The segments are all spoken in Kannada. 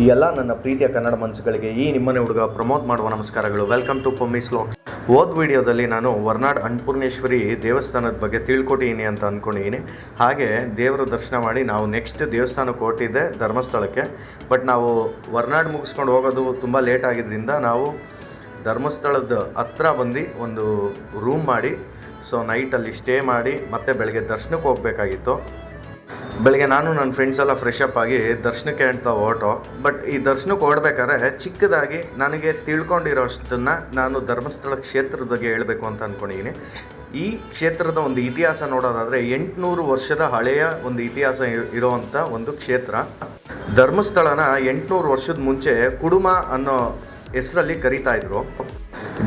ಈ ಎಲ್ಲ ನನ್ನ ಪ್ರೀತಿಯ ಕನ್ನಡ ಮನಸ್ಸುಗಳಿಗೆ ಈ ನಿಮ್ಮನೆ ಹುಡುಗ ಪ್ರಮೋದ್ ಮಾಡುವ ನಮಸ್ಕಾರಗಳು. ವೆಲ್ಕಮ್ ಟು ಪೊಮ್ಮಿಸ್ ಲಾಕ್ಸ್ ಓದ್ ವಿಡಿಯೋದಲ್ಲಿ ನಾನು ವರ್ನಾಡ್ ಅನ್ನಪೂರ್ಣೇಶ್ವರಿ ದೇವಸ್ಥಾನದ ಬಗ್ಗೆ ತಿಳ್ಕೊಟ್ಟಿದ್ದೀನಿ ಅಂತ ಅಂದ್ಕೊಂಡಿದ್ದೀನಿ ಹಾಗೆ ದೇವರ ದರ್ಶನ ಮಾಡಿ ನಾವು ನೆಕ್ಸ್ಟ್ ದೇವಸ್ಥಾನಕ್ಕೆ ಹೊರಟಿದ್ದೆ ಧರ್ಮಸ್ಥಳಕ್ಕೆ. ಬಟ್ ನಾವು ವರ್ನಾಡ್ ಮುಗಿಸ್ಕೊಂಡು ಹೋಗೋದು ತುಂಬ ಲೇಟ್ ಆಗಿದ್ದರಿಂದ ನಾವು ಧರ್ಮಸ್ಥಳದ ಹತ್ರ ಬಂದು ಒಂದು ರೂಮ್ ಮಾಡಿ ಸೊ ನೈಟಲ್ಲಿ ಸ್ಟೇ ಮಾಡಿ ಮತ್ತೆ ಬೆಳಗ್ಗೆ ದರ್ಶನಕ್ಕೆ ಹೋಗಬೇಕಾಗಿತ್ತು. ಬೆಳಗ್ಗೆ ನಾನು ನನ್ನ ಫ್ರೆಂಡ್ಸ್ ಎಲ್ಲ ಫ್ರೆಶ್ ಅಪ್ ಆಗಿ ದರ್ಶನಕ್ಕೆ ಅಂತ ಓಟೋ ಬಟ್ ಈ ದರ್ಶನಕ್ಕೆ ಓಡಬೇಕಾದ್ರೆ ಚಿಕ್ಕದಾಗಿ ನನಗೆ ತಿಳ್ಕೊಂಡಿರೋಷ್ಟನ್ನು ನಾನು ಧರ್ಮಸ್ಥಳ ಕ್ಷೇತ್ರದ ಬಗ್ಗೆ ಹೇಳಬೇಕು ಅಂತ ಅಂದ್ಕೊಂಡಿದ್ದೀನಿ ಈ ಕ್ಷೇತ್ರದ ಒಂದು ಇತಿಹಾಸ ನೋಡೋದಾದರೆ ಎಂಟುನೂರು ವರ್ಷದ ಹಳೆಯ ಒಂದು ಇತಿಹಾಸ ಇರೋವಂಥ ಒಂದು ಕ್ಷೇತ್ರ. ಧರ್ಮಸ್ಥಳನ ಎಂಟುನೂರು ವರ್ಷದ ಮುಂಚೆ ಕುಡುಮ ಅನ್ನೋ ಹೆಸರಲ್ಲಿ ಕರೀತಾ ಇದ್ರು.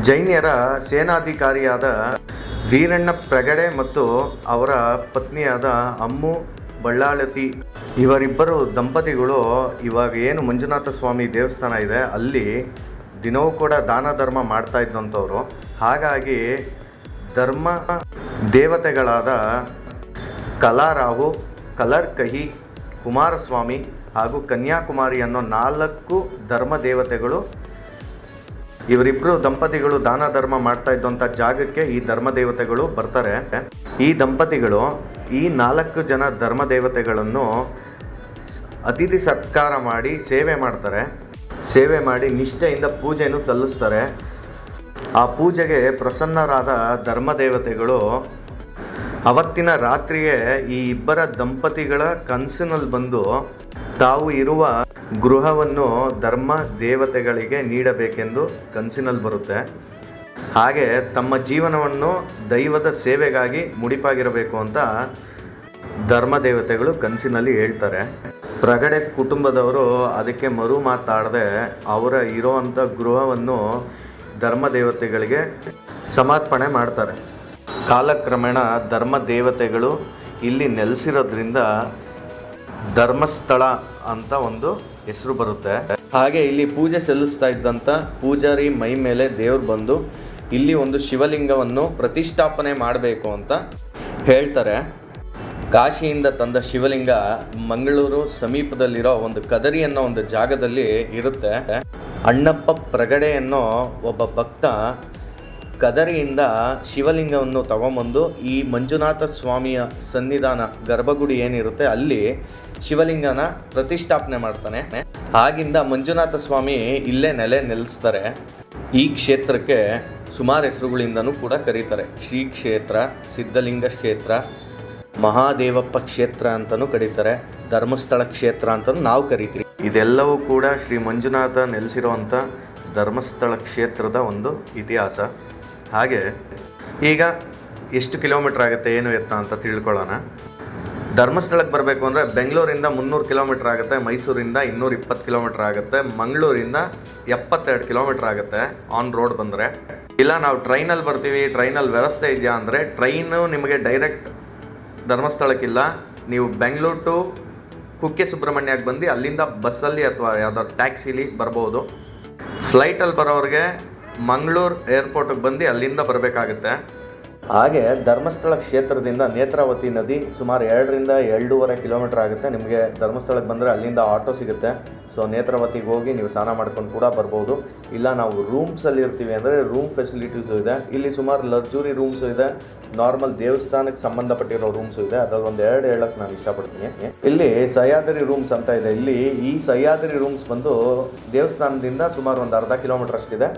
ಜೈನ್ಯರ ಸೇನಾಧಿಕಾರಿಯಾದ ವೀರಣ್ಣ ಪ್ರಗಡೆ ಮತ್ತು ಅವರ ಪತ್ನಿಯಾದ ಅಮ್ಮು ಬಳ್ಳಾಳತಿ. ಇವರಿಬ್ಬರು ದಂಪತಿಗಳು ಇವಾಗ ಏನು ಮಂಜುನಾಥ ಸ್ವಾಮಿ ದೇವಸ್ಥಾನ ಇದೆ, ಅಲ್ಲಿ ದಿನವೂ ಕೂಡ ದಾನ ಧರ್ಮ ಮಾಡ್ತಾ ಇದ್ದಂಥವ್ರು. ಹಾಗಾಗಿ ಧರ್ಮ ದೇವತೆಗಳಾದ ಕಲಾರಾಹು ಕಲರ್ ಕಹಿ ಕುಮಾರಸ್ವಾಮಿ ಹಾಗೂ ಕನ್ಯಾಕುಮಾರಿ ಅನ್ನೋ ನಾಲ್ಕು ಧರ್ಮ ದೇವತೆಗಳು ಇವರಿಬ್ಬರು ದಂಪತಿಗಳು ದಾನ ಧರ್ಮ ಮಾಡ್ತಾ ಇದ್ದಂಥ ಜಾಗಕ್ಕೆ ಈ ಧರ್ಮ ದೇವತೆಗಳು ಬರ್ತಾರೆ. ಈ ದಂಪತಿಗಳು ಈ ನಾಲ್ಕು ಜನ ಧರ್ಮ ದೇವತೆಗಳನ್ನು ಅತಿಥಿ ಸತ್ಕಾರ ಮಾಡಿ ಸೇವೆ ಮಾಡ್ತಾರೆ. ಸೇವೆ ಮಾಡಿ ನಿಷ್ಠೆಯಿಂದ ಪೂಜೆಯನ್ನು ಸಲ್ಲಿಸ್ತಾರೆ. ಆ ಪೂಜೆಗೆ ಪ್ರಸನ್ನರಾದ ಧರ್ಮ ದೇವತೆಗಳು ಅವತ್ತಿನ ರಾತ್ರಿಯೇ ಈ ಇಬ್ಬರ ದಂಪತಿಗಳ ಕನಸಿನಲ್ಲಿ ಬಂದು ತಾವು ಇರುವ ಗೃಹವನ್ನು ಧರ್ಮ ದೇವತೆಗಳಿಗೆ ನೀಡಬೇಕೆಂದು ಕನಸಿನಲ್ಲಿ ಬರುತ್ತೆ. ಹಾಗೆ ತಮ್ಮ ಜೀವನವನ್ನು ದೈವದ ಸೇವೆಗಾಗಿ ಮುಡಿಪಾಗಿರಬೇಕು ಅಂತ ಧರ್ಮ ದೇವತೆಗಳು ಕನಸಿನಲ್ಲಿ ಹೇಳ್ತಾರೆ. ಪ್ರಗಡೆ ಕುಟುಂಬದವರು ಅದಕ್ಕೆ ಮರು ಮಾತಾಡದೆ ಅವರ ಇರೋವಂಥ ಗೃಹವನ್ನು ಧರ್ಮ ದೇವತೆಗಳಿಗೆ ಸಮರ್ಪಣೆ ಮಾಡ್ತಾರೆ. ಕಾಲಕ್ರಮೇಣ ಧರ್ಮ ದೇವತೆಗಳು ಇಲ್ಲಿ ನೆಲೆಸಿರೋದ್ರಿಂದ ಧರ್ಮಸ್ಥಳ ಅಂತ ಒಂದು ಹೆಸರು ಬರುತ್ತೆ. ಹಾಗೆ ಇಲ್ಲಿ ಪೂಜೆ ಸಲ್ಲಿಸ್ತಾ ಇದ್ದಂಥ ಪೂಜಾರಿ ಮೈ ಮೇಲೆ ದೇವ್ರು ಬಂದು ಇಲ್ಲಿ ಒಂದು ಶಿವಲಿಂಗವನ್ನು ಪ್ರತಿಷ್ಠಾಪನೆ ಮಾಡಬೇಕು ಅಂತ ಹೇಳ್ತಾರೆ. ಕಾಶಿಯಿಂದ ತಂದ ಶಿವಲಿಂಗ ಮಂಗಳೂರು ಸಮೀಪದಲ್ಲಿರೋ ಒಂದು ಕದರಿ ಅನ್ನೋ ಒಂದು ಜಾಗದಲ್ಲಿ ಇರುತ್ತೆ. ಅಣ್ಣಪ್ಪ ಪ್ರಗಡೆ ಅನ್ನೋ ಒಬ್ಬ ಭಕ್ತ ಕದರಿಯಿಂದ ಶಿವಲಿಂಗವನ್ನು ತಗೊಂಬಂದು ಈ ಮಂಜುನಾಥ ಸ್ವಾಮಿಯ ಸನ್ನಿಧಾನ ಗರ್ಭಗುಡಿ ಏನಿರುತ್ತೆ ಅಲ್ಲಿ ಶಿವಲಿಂಗನ ಪ್ರತಿಷ್ಠಾಪನೆ ಮಾಡ್ತಾನೆ. ಆಗಿಂದ ಮಂಜುನಾಥ ಸ್ವಾಮಿ ಇಲ್ಲೇ ನೆಲೆ ನೆಲೆಸ್ತಾರೆ. ಈ ಕ್ಷೇತ್ರಕ್ಕೆ ಸುಮಾರು ಹೆಸರುಗಳಿಂದನೂ ಕೂಡ ಕರೀತಾರೆ. ಶ್ರೀ ಕ್ಷೇತ್ರ, ಸಿದ್ಧಲಿಂಗ ಕ್ಷೇತ್ರ, ಮಹಾದೇವಪ್ಪ ಕ್ಷೇತ್ರ ಅಂತಲೂ ಕರೀತಾರೆ. ಧರ್ಮಸ್ಥಳ ಕ್ಷೇತ್ರ ಅಂತಲೂ ನಾವು ಕರಿತೀವಿ. ಇದೆಲ್ಲವೂ ಕೂಡ ಶ್ರೀ ಮಂಜುನಾಥ ನೆಲೆಸಿರುವಂಥ ಧರ್ಮಸ್ಥಳ ಕ್ಷೇತ್ರದ ಒಂದು ಇತಿಹಾಸ. ಹಾಗೆ ಈಗ ಎಷ್ಟು ಕಿಲೋಮೀಟ್ರ್ ಆಗುತ್ತೆ, ಏನು ಎತ್ತ ಅಂತ ತಿಳ್ಕೊಳ್ಳೋಣ. ಧರ್ಮಸ್ಥಳಕ್ಕೆ ಬರಬೇಕು ಅಂದರೆ ಬೆಂಗಳೂರಿಂದ ಮುನ್ನೂರು ಕಿಲೋಮೀಟ್ರ್ ಆಗುತ್ತೆ, ಮೈಸೂರಿಂದ ಇನ್ನೂರು ಇಪ್ಪತ್ತು ಕಿಲೋಮೀಟ್ರ್ ಆಗುತ್ತೆ, ಮಂಗಳೂರಿಂದ ಎಪ್ಪತ್ತೆರಡು ಕಿಲೋಮೀಟ್ರ್ ಆಗುತ್ತೆ ಆನ್ ರೋಡ್ ಬಂದರೆ. ಇಲ್ಲ, ನಾವು ಟ್ರೈನಲ್ಲಿ ಬರ್ತೀವಿ, ಟ್ರೈನಲ್ಲಿ ವ್ಯವಸ್ಥೆ ಇದೆಯಾ ಅಂದರೆ ಟ್ರೈನು ನಿಮಗೆ ಡೈರೆಕ್ಟ್ ಧರ್ಮಸ್ಥಳಕ್ಕಿಲ್ಲ. ನೀವು ಬೆಂಗಳೂರು ಟು ಕುಕ್ಕೆ ಸುಬ್ರಹ್ಮಣ್ಯಕ್ಕೆ ಬಂದು ಅಲ್ಲಿಂದ ಬಸ್ಸಲ್ಲಿ ಅಥವಾ ಯಾವ್ದಾದ್ರು ಟ್ಯಾಕ್ಸಿಲಿ ಬರ್ಬೋದು. ಫ್ಲೈಟಲ್ಲಿ ಬರೋರಿಗೆ ಮಂಗಳೂರು ಏರ್ಪೋರ್ಟಿಗೆ ಬಂದು ಅಲ್ಲಿಂದ ಬರಬೇಕಾಗುತ್ತೆ. ಹಾಗೆ ಧರ್ಮಸ್ಥಳ ಕ್ಷೇತ್ರದಿಂದ ನೇತ್ರಾವತಿ ನದಿ ಸುಮಾರು ಎರಡರಿಂದ ಎರಡೂವರೆ ಕಿಲೋಮೀಟರ್ ಆಗುತ್ತೆ. ನಿಮಗೆ ಧರ್ಮಸ್ಥಳಕ್ಕೆ ಬಂದರೆ ಅಲ್ಲಿಂದ ಆಟೋ ಸಿಗುತ್ತೆ. ಸೊ ನೇತ್ರಾವತಿಗೆ ಹೋಗಿ ನೀವು ಸ್ನಾನ ಮಾಡ್ಕೊಂಡು ಕೂಡ ಬರ್ಬೋದು. ಇಲ್ಲ, ನಾವು ರೂಮ್ಸಲ್ಲಿ ಇರ್ತೀವಿ ಅಂದರೆ ರೂಮ್ ಫೆಸಿಲಿಟೀಸು ಇದೆ. ಇಲ್ಲಿ ಸುಮಾರು ಲಕ್ಸುರಿ ರೂಮ್ಸು ಇದೆ. ನಾರ್ಮಲ್ ದೇವಸ್ಥಾನಕ್ಕೆ ಸಂಬಂಧಪಟ್ಟಿರೋ ರೂಮ್ಸು ಇದೆ. ಅದರಲ್ಲಿ ಒಂದು ಎರಡು ಹೇಳಕ್ಕೆ ನಾನು ಇಷ್ಟಪಡ್ತೀನಿ. ಇಲ್ಲಿ ಸಹ್ಯಾದ್ರಿ ರೂಮ್ಸ್ ಅಂತ ಇದೆ. ಇಲ್ಲಿ ಈ ಸಹ್ಯಾದ್ರಿ ರೂಮ್ಸ್ ಬಂದು ದೇವಸ್ಥಾನದಿಂದ ಸುಮಾರು ಒಂದು ಅರ್ಧ ಕಿಲೋಮೀಟರ್ ಅಷ್ಟಿದೆ.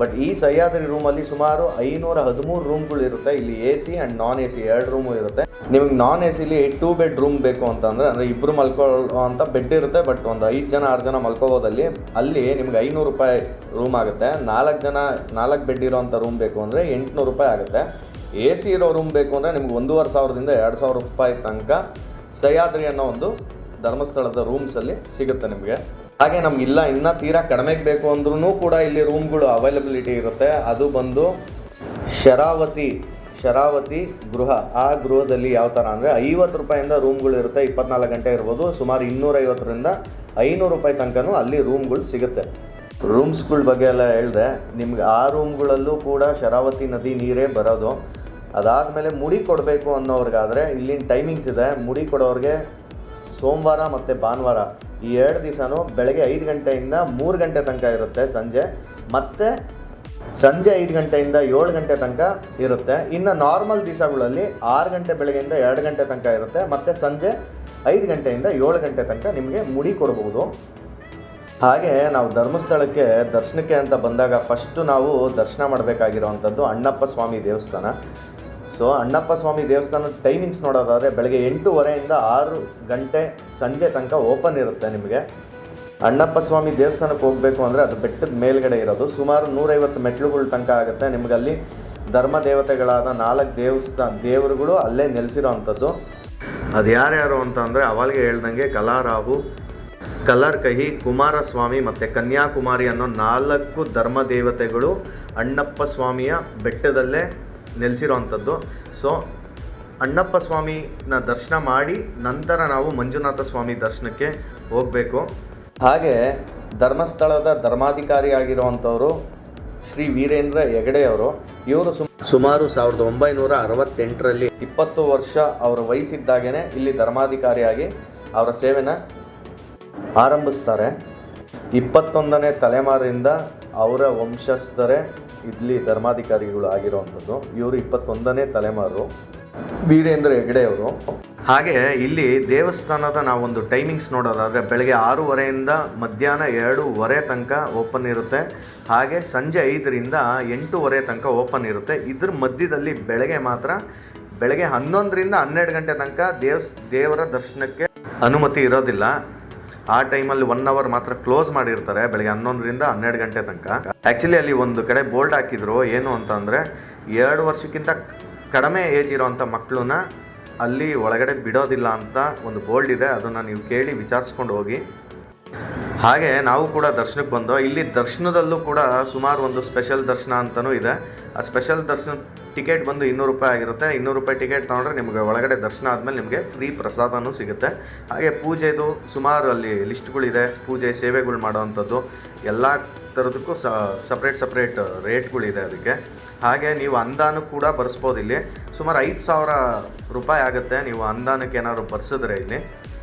ಬಟ್ ಈ ಸಹ್ಯಾದ್ರಿ ರೂಮಲ್ಲಿ ಸುಮಾರು ಐನೂರ ಹದಿಮೂರು ರೂಮ್ಗಳು ಇರುತ್ತೆ. ಇಲ್ಲಿ A C and non A C ಎರಡು ರೂಮು ಇರುತ್ತೆ. ನಿಮಗೆ ನಾನ್ ಎ ಸಿಲಿ ಟೂ ಬೆಡ್ ರೂಮ್ ಬೇಕು ಅಂತಂದರೆ ಅಂದರೆ ಇಬ್ಬರು ಮಲ್ಕೊಳ್ಳೋ ಅಂತ ಬೆಡ್ ಇರುತ್ತೆ. ಬಟ್ ಒಂದು ಐದು ಜನ ಜನ ಮಲ್ಕೋಬೋದಲ್ಲಿ ಅಲ್ಲಿ ನಿಮ್ಗೆ ಐನೂರು ರೂಪಾಯಿ ರೂಮ್ ಆಗುತ್ತೆ. ನಾಲ್ಕು ಜನ, ನಾಲ್ಕು ಬೆಡ್ ಇರೋವಂಥ ರೂಮ್ ಬೇಕು ಅಂದರೆ ಎಂಟುನೂರು ರೂಪಾಯಿ ಆಗುತ್ತೆ. ಎ ಸಿ ಇರೋ ರೂಮ್ ಬೇಕು ಅಂದರೆ ನಿಮ್ಗೆ ಒಂದೂವರೆ ಸಾವಿರದಿಂದ ಎರಡು ಸಾವಿರ ರೂಪಾಯಿ ತನಕ ಸಹ್ಯಾದ್ರಿ ಅನ್ನೋ ಒಂದು ಧರ್ಮಸ್ಥಳದ ರೂಮ್ಸಲ್ಲಿ ಸಿಗುತ್ತೆ ನಿಮಗೆ. ಹಾಗೆ ನಮ್ಗೆ ಇಲ್ಲ, ಇನ್ನೂ ತೀರಾ ಕಡಿಮೆಗೆ ಬೇಕು ಅಂದ್ರೂ ಕೂಡ ಇಲ್ಲಿ ರೂಮ್ಗಳು ಅವೈಲಬಿಲಿಟಿ ಇರುತ್ತೆ. ಅದು ಬಂದು ಶರಾವತಿ ಶರಾವತಿ ಗೃಹ, ಆ ಗೃಹದಲ್ಲಿ ಯಾವ ಥರ ಅಂದರೆ ಐವತ್ತು ರೂಪಾಯಿಂದ ರೂಮ್ಗಳು ಇರುತ್ತೆ, ಇಪ್ಪತ್ನಾಲ್ಕು ಗಂಟೆ ಇರ್ಬೋದು, ಸುಮಾರು ಇನ್ನೂರೈವತ್ತರಿಂದ ಐನೂರು ರೂಪಾಯಿ ತನಕನೂ ಅಲ್ಲಿ ರೂಮ್ಗಳು ಸಿಗುತ್ತೆ. ರೂಮ್ಸ್ಗಳ ಬಗ್ಗೆ ಎಲ್ಲ ಹೇಳಿದೆ, ನಿಮ್ಗೆ ಆ ರೂಮ್ಗಳಲ್ಲೂ ಕೂಡ ಶರಾವತಿ ನದಿ ನೀರೇ ಬರೋದು. ಅದಾದಮೇಲೆ ಮುಡಿ ಕೊಡಬೇಕು ಅನ್ನೋರಿಗಾದರೆ ಇಲ್ಲಿನ ಟೈಮಿಂಗ್ಸ್ ಇದೆ, ಮುಡಿ ಕೊಡೋರಿಗೆ ಸೋಮವಾರ ಮತ್ತು ಭಾನುವಾರ, ಈ ಎರಡು ದಿವಸನೂ ಬೆಳಗ್ಗೆ ಐದು ಗಂಟೆಯಿಂದ ಮೂರು ಗಂಟೆ ತನಕ ಇರುತ್ತೆ ಸಂಜೆ. ಮತ್ತು ಸಂಜೆ ಐದು ಗಂಟೆಯಿಂದ ಏಳು ಗಂಟೆ ತನಕ ಇರುತ್ತೆ. ಇನ್ನು ನಾರ್ಮಲ್ ದಿವಸಗಳಲ್ಲಿ ಆರು ಗಂಟೆ ಬೆಳಗ್ಗೆಯಿಂದ ಎರಡು ಗಂಟೆ ತನಕ ಇರುತ್ತೆ. ಮತ್ತು ಸಂಜೆ ಐದು ಗಂಟೆಯಿಂದ ಏಳು ಗಂಟೆ ತನಕ ನಿಮಗೆ ಮುಡಿ ಕೊಡ್ಬೋದು. ಹಾಗೆ ನಾವು ಧರ್ಮಸ್ಥಳಕ್ಕೆ ದರ್ಶನಕ್ಕೆ ಅಂತ ಬಂದಾಗ ಫಸ್ಟು ನಾವು ದರ್ಶನ ಮಾಡಬೇಕಾಗಿರುವಂಥದ್ದು ಅಣ್ಣಪ್ಪ ಸ್ವಾಮಿ ದೇವಸ್ಥಾನ. ಸೊ ಅಣ್ಣಪ್ಪ ಸ್ವಾಮಿ ದೇವಸ್ಥಾನದ ಟೈಮಿಂಗ್ಸ್ ನೋಡೋದಾದರೆ ಬೆಳಗ್ಗೆ ಎಂಟೂವರೆಯಿಂದ ಆರು ಗಂಟೆ ಸಂಜೆ ತನಕ ಓಪನ್ ಇರುತ್ತೆ ನಿಮಗೆ. ಅಣ್ಣಪ್ಪ ಸ್ವಾಮಿ ದೇವಸ್ಥಾನಕ್ಕೆ ಹೋಗಬೇಕು ಅಂದರೆ ಅದು ಬೆಟ್ಟದ ಮೇಲ್ಗಡೆ ಇರೋದು. ಸುಮಾರು ನೂರೈವತ್ತು ಮೆಟ್ಲುಗಳ ತನಕ ಆಗುತ್ತೆ. ನಿಮಗಲ್ಲಿ ಧರ್ಮ ದೇವತೆಗಳಾದ ನಾಲ್ಕು ದೇವಸ್ಥಾನ ದೇವರುಗಳು ಅಲ್ಲೇ ನೆಲೆಸಿರೋ ಅಂಥದ್ದು. ಅದು ಯಾರ್ಯಾರು ಅಂತ ಅಂದರೆ ಅವಾಗೆ ಹೇಳ್ದಂಗೆ ಕಲಾರಾವು ಕಲರ್ ಕಹಿ ಕುಮಾರಸ್ವಾಮಿ ಮತ್ತು ಕನ್ಯಾಕುಮಾರಿ ಅನ್ನೋ ನಾಲ್ಕು ಧರ್ಮ ದೇವತೆಗಳು ಅಣ್ಣಪ್ಪ ಸ್ವಾಮಿಯ ಬೆಟ್ಟದಲ್ಲೇ ನೆಲೆಸಿರೋ ಅಂಥದ್ದು. ಸೊ, ಅಣ್ಣಪ್ಪ ಸ್ವಾಮಿನ ದರ್ಶನ ಮಾಡಿ ನಂತರ ನಾವು ಮಂಜುನಾಥ ಸ್ವಾಮಿ ದರ್ಶನಕ್ಕೆ ಹೋಗಬೇಕು. ಹಾಗೆ ಧರ್ಮಸ್ಥಳದ ಧರ್ಮಾಧಿಕಾರಿಯಾಗಿರುವಂಥವರು ಶ್ರೀ ವೀರೇಂದ್ರ ಹೆಗಡೆಯವರು ಇವರು ಸುಮಾರು ಸಾವಿರದ ಒಂಬೈನೂರ ಅರವತ್ತೆಂಟರಲ್ಲಿ ಇಪ್ಪತ್ತು ವರ್ಷ ಅವರ ವಯಸ್ಸಿದ್ದಾಗೇ ಇಲ್ಲಿ ಧರ್ಮಾಧಿಕಾರಿಯಾಗಿ ಅವರ ಸೇವೆನ ಆರಂಭಿಸ್ತಾರೆ. ಇಪ್ಪತ್ತೊಂದನೇ ತಲೆಮಾರಿಂದ ಅವರ ವಂಶಸ್ಥರೇ ಇಲ್ಲಿ ಧರ್ಮಾಧಿಕಾರಿಗಳು ಆಗಿರುವಂಥದ್ದು ಇವರು ಇಪ್ಪತ್ತೊಂದನೇ ತಲೆಮಾರು. ವೀರೇಂದ್ರ ಹೆಗಡೆ ಅವರು. ಹಾಗೆ ಇಲ್ಲಿ ದೇವಸ್ಥಾನದ ನಾವೊಂದು ಟೈಮಿಂಗ್ಸ್ ನೋಡೋದಾದರೆ ಬೆಳಗ್ಗೆ ಆರೂವರೆಯಿಂದ ಮಧ್ಯಾಹ್ನ ಎರಡೂವರೆ ತನಕ ಓಪನ್ ಇರುತ್ತೆ. ಹಾಗೆ ಸಂಜೆ ಐದರಿಂದ ಎಂಟೂವರೆ ತನಕ ಓಪನ್ ಇರುತ್ತೆ. ಇದ್ರ ಮಧ್ಯದಲ್ಲಿ ಬೆಳಗ್ಗೆ ಮಾತ್ರ ಬೆಳಗ್ಗೆ ಹನ್ನೊಂದರಿಂದ ಹನ್ನೆರಡು ಗಂಟೆ ತನಕ ದೇವಸ್, ದೇವರ ದರ್ಶನಕ್ಕೆ ಅನುಮತಿ ಇರೋದಿಲ್ಲ. ಆ ಟೈಮಲ್ಲಿ ಒನ್ ಅವರ್ ಮಾತ್ರ ಕ್ಲೋಸ್ ಮಾಡಿರ್ತಾರೆ ಬೆಳಗ್ಗೆ ಹನ್ನೊಂದರಿಂದ ಹನ್ನೆರಡು ಗಂಟೆ ತನಕ. ಆ್ಯಕ್ಚುಲಿ ಅಲ್ಲಿ ಒಂದು ಕಡೆ ಬೋಲ್ಡ್ ಹಾಕಿದ್ರು, ಏನು ಅಂತಂದರೆ ಎರಡು ವರ್ಷಕ್ಕಿಂತ ಕಡಿಮೆ ಏಜ್ ಇರೋವಂಥ ಮಕ್ಕಳನ್ನ ಅಲ್ಲಿ ಒಳಗಡೆ ಬಿಡೋದಿಲ್ಲ ಅಂತ ಒಂದು ಬೋರ್ಡ್ ಇದೆ, ಅದನ್ನು ನೀವು ಕೇಳಿ ವಿಚಾರಿಸ್ಕೊಂಡು ಹೋಗಿ. ಹಾಗೆ ನಾವು ಕೂಡ ದರ್ಶನಕ್ಕೆ ಬಂದೋ, ಇಲ್ಲಿ ದರ್ಶನದಲ್ಲೂ ಕೂಡ ಸುಮಾರು ಒಂದು ಸ್ಪೆಷಲ್ ದರ್ಶನ ಅಂತಲೂ ಇದೆ. ಆ ಸ್ಪೆಷಲ್ ದರ್ಶನ ಟಿಕೆಟ್ ಬಂದು ಇನ್ನೂರು ರೂಪಾಯಿ ಆಗಿರುತ್ತೆ. ಇನ್ನೂರು ರೂಪಾಯಿ ಟಿಕೆಟ್ ತೊಗೊಂಡ್ರೆ ನಿಮಗೆ ಒಳಗಡೆ ದರ್ಶನ ಆದಮೇಲೆ ನಿಮಗೆ ಫ್ರೀ ಪ್ರಸಾದನೂ ಸಿಗುತ್ತೆ. ಹಾಗೆ ಪೂಜೆದು ಸುಮಾರು ಅಲ್ಲಿ ಲಿಸ್ಟ್ಗಳಿದೆ ಪೂಜೆ ಸೇವೆಗಳು ಮಾಡೋವಂಥದ್ದು ಎಲ್ಲ ಥರದಕ್ಕೂ ಸಪ್ರೇಟ್ ಸಪ್ರೇಟ್ ರೇಟ್ಗಳಿದೆ ಅದಕ್ಕೆ. ಹಾಗೆ ನೀವು ಅಂದಾನು ಕೂಡ ಬರ್ಸ್ಬೋದು ಇಲ್ಲಿ. ಸುಮಾರು ಐದು ಸಾವಿರ ರೂಪಾಯಿ ಆಗುತ್ತೆ. ನೀವು ಅಂದಾನಕ್ಕೆ ಏನಾದ್ರು ಬರ್ಸಿದ್ರೆ ಇಲ್ಲಿ.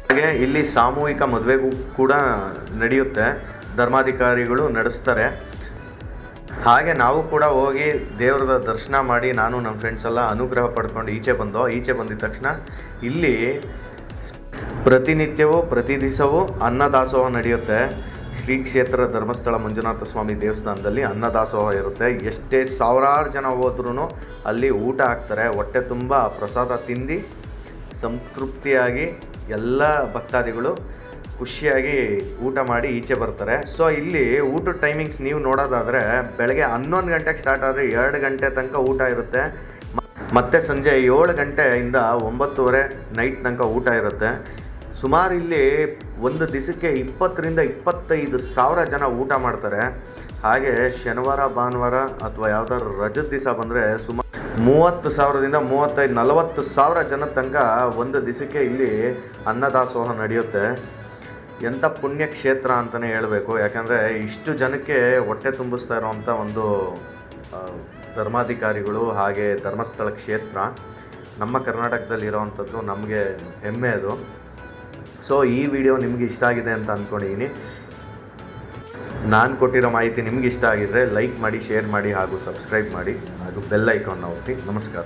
ಹಾಗೆ ಇಲ್ಲಿ ಸಾಮೂಹಿಕ ಮದುವೆಗೂ ಕೂಡ ನಡೆಯುತ್ತೆ. ಧರ್ಮಾಧಿಕಾರಿಗಳು ನಡೆಸ್ತಾರೆ. ಹಾಗೆ ನಾವು ಕೂಡ ಹೋಗಿ ದೇವ್ರದ ದರ್ಶನ ಮಾಡಿ ನಾನು ನಮ್ಮ ಫ್ರೆಂಡ್ಸ್ ಎಲ್ಲ ಅನುಗ್ರಹ ಪಡ್ಕೊಂಡು ಈಚೆ ಬಂದೋ, ಈಚೆ ಬಂದಿದ ತಕ್ಷಣ ಇಲ್ಲಿ ಪ್ರತಿನಿತ್ಯವೂ, ಪ್ರತಿ ದಿವಸವೂ ಅನ್ನದಾಸೋಹ ನಡೆಯುತ್ತೆ. ಶ್ರೀ ಕ್ಷೇತ್ರ ಧರ್ಮಸ್ಥಳ ಮಂಜುನಾಥ ಸ್ವಾಮಿ ದೇವಸ್ಥಾನದಲ್ಲಿ ಅನ್ನದಾಸೋಹ ಇರುತ್ತೆ. ಎಷ್ಟೇ ಸಾವಿರಾರು ಜನ ಹೋದ್ರೂ ಅಲ್ಲಿ ಊಟ ಹಾಕ್ತಾರೆ. ಹೊಟ್ಟೆ ತುಂಬ ಪ್ರಸಾದ ತಿಂದು ಸಂತೃಪ್ತಿಯಾಗಿ ಎಲ್ಲ ಭಕ್ತಾದಿಗಳು ಖುಷಿಯಾಗಿ ಊಟ ಮಾಡಿ ಈಚೆ ಬರ್ತಾರೆ. ಸೊ ಇಲ್ಲಿ ಊಟದ ಟೈಮಿಂಗ್ಸ್ ನೀವು ನೋಡೋದಾದರೆ ಬೆಳಗ್ಗೆ ಹನ್ನೊಂದು ಗಂಟೆಗೆ ಸ್ಟಾರ್ಟ್ ಆದರೆ ಎರಡು ಗಂಟೆ ತನಕ ಊಟ ಇರುತ್ತೆ. ಮತ್ತು ಸಂಜೆ ಏಳು ಗಂಟೆಯಿಂದ ಒಂಬತ್ತುವರೆ ನೈಟ್ ತನಕ ಊಟ ಇರುತ್ತೆ. ಸುಮಾರು ಇಲ್ಲಿ ಒಂದು ದಿವಸಕ್ಕೆ ಇಪ್ಪತ್ತರಿಂದ ಇಪ್ಪತ್ತೈದು ಸಾವಿರ ಜನ ಊಟ ಮಾಡ್ತಾರೆ. ಹಾಗೆ ಶನಿವಾರ, ಭಾನುವಾರ ಅಥವಾ ಯಾವ್ದಾದ್ರು ರಜದ ದಿವಸ ಬಂದರೆ ಸುಮಾರು ಮೂವತ್ತು ಸಾವಿರದಿಂದ ಮೂವತ್ತೈದು, ನಲವತ್ತು ಸಾವಿರ ಜನ ತನಕ ಒಂದು ದಿವಸಕ್ಕೆ ಇಲ್ಲಿ ಅನ್ನದಾಸೋಹ ನಡೆಯುತ್ತೆ. ಎಂಥ ಪುಣ್ಯ ಕ್ಷೇತ್ರ ಅಂತಲೇ ಹೇಳಬೇಕು. ಯಾಕಂದರೆ ಇಷ್ಟು ಜನಕ್ಕೆ ಹೊಟ್ಟೆ ತುಂಬಿಸ್ತಾ ಇರೋವಂಥ ಒಂದು ಧರ್ಮಾಧಿಕಾರಿಗಳು ಹಾಗೆ ಧರ್ಮಸ್ಥಳ ಕ್ಷೇತ್ರ ನಮ್ಮ ಕರ್ನಾಟಕದಲ್ಲಿ ಇರೋವಂಥದ್ದು ನಮಗೆ ಹೆಮ್ಮೆ ಅದು. ಸೊ ಈ ವಿಡಿಯೋ ನಿಮ್ಗೆ ಇಷ್ಟ ಆಗಿದೆ ಅಂತ ಅಂದ್ಕೊಂಡಿದ್ದೀನಿ ನಾನು ಕೊಟ್ಟಿರೋ ಮಾಹಿತಿ ನಿಮ್ಗೆ ಇಷ್ಟ ಆಗಿದ್ರೆ ಲೈಕ್ ಮಾಡಿ ಶೇರ್ ಮಾಡಿ ಹಾಗೂ ಸಬ್ಸ್ಕ್ರೈಬ್ ಮಾಡಿ ಹಾಗೂ ಬೆಲ್ ಐಕಾನ್ನ ಒತ್ತಿ. ನಮಸ್ಕಾರ.